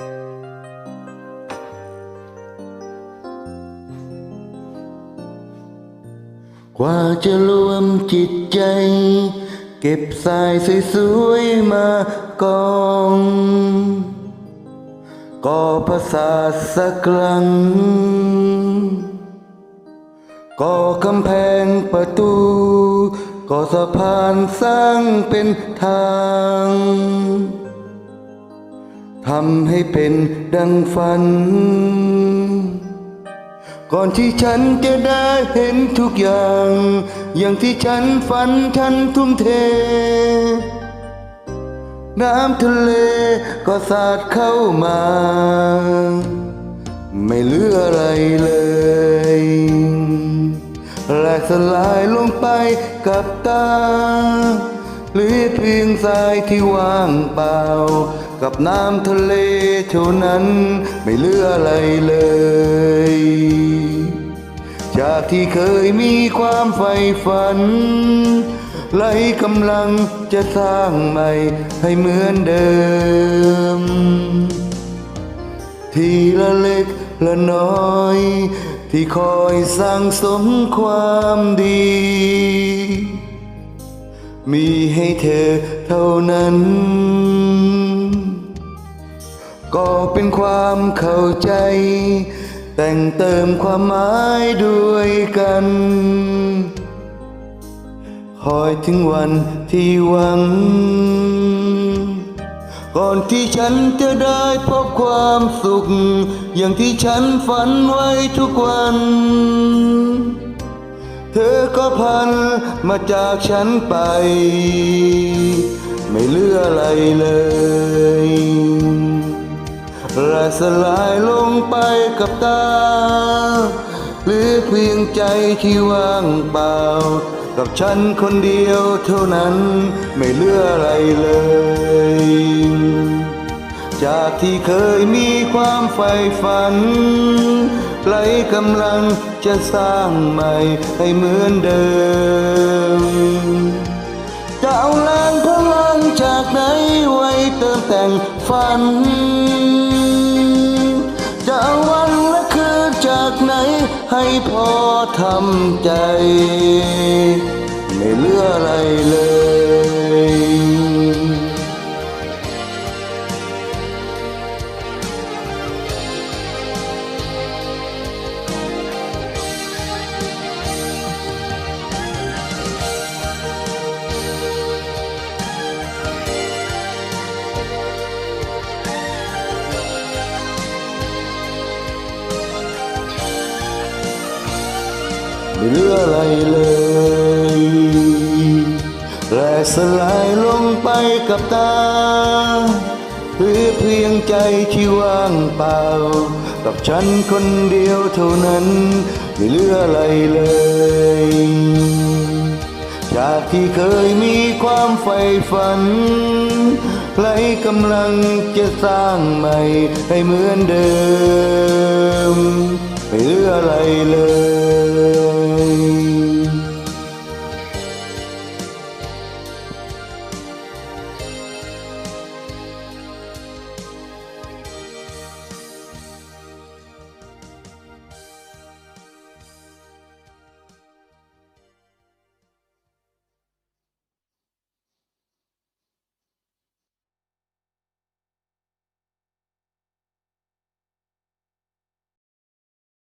กว่าจะรวมจิตใจ เก็บสายสวยๆมากองก่อภาษาสักครั้งก่อกำแพงประตูก่อสะพานสร้างเป็นทาง ทำให้เป็นดังฝัน ก่อนที่ฉันจะได้เห็นทุกอย่าง อย่างที่ฉันฝันฉันทุ่มเท น้ำทะเลก็สาดเข้ามา ไม่เหลืออะไรเลยและสลายลงไปกับตาหลือเพียงทรายที่ว่างเปล่า กับน้ำทะเลเท่านั้นไม่เหลืออะไรเลย จากที่เคยมีความใฝ่ฝันไหลกำลังจะสร้างใหม่ให้เหมือนเดิม ทีละเล็กละน้อย ที่คอยสร้างสมความดี มีให้เธอเท่านั้น ก็เป็นความเข้าใจ แต่งเติมความหมายด้วยกัน คอยถึงวันที่หวัง ก่อนที่ฉันจะได้พบความสุข อย่างที่ฉันฝันไว้ทุกวัน เธอก็พันมาจากฉันไป ไม่เหลืออะไรเลย สลายลงไปกับตาหลือเพียงใจที่ว่างเปล่า กับฉันคนเดียวเท่านั้นไม่เหลืออะไรเลย จากที่เคยมีความใฝ่ฝันไหลกำลังจะสร้างใหม่ให้เหมือนเดิม จะเอาแรงพลังจากไหนไว้เติมแต่งฝัน จากไหนให้พอทำใจ ไม่เหลืออะไรเลย แลสลายลงไปกับตาเหลือเพียงใจที่ว่างเปล่า กับฉันคนเดียวเท่านั้น ไม่เหลืออะไรเลย จากที่เคยมีความใฝ่ฝันไหลกำลังจะสร้างใหม่ให้เหมือนเดิม ไม่เหลืออะไรเลย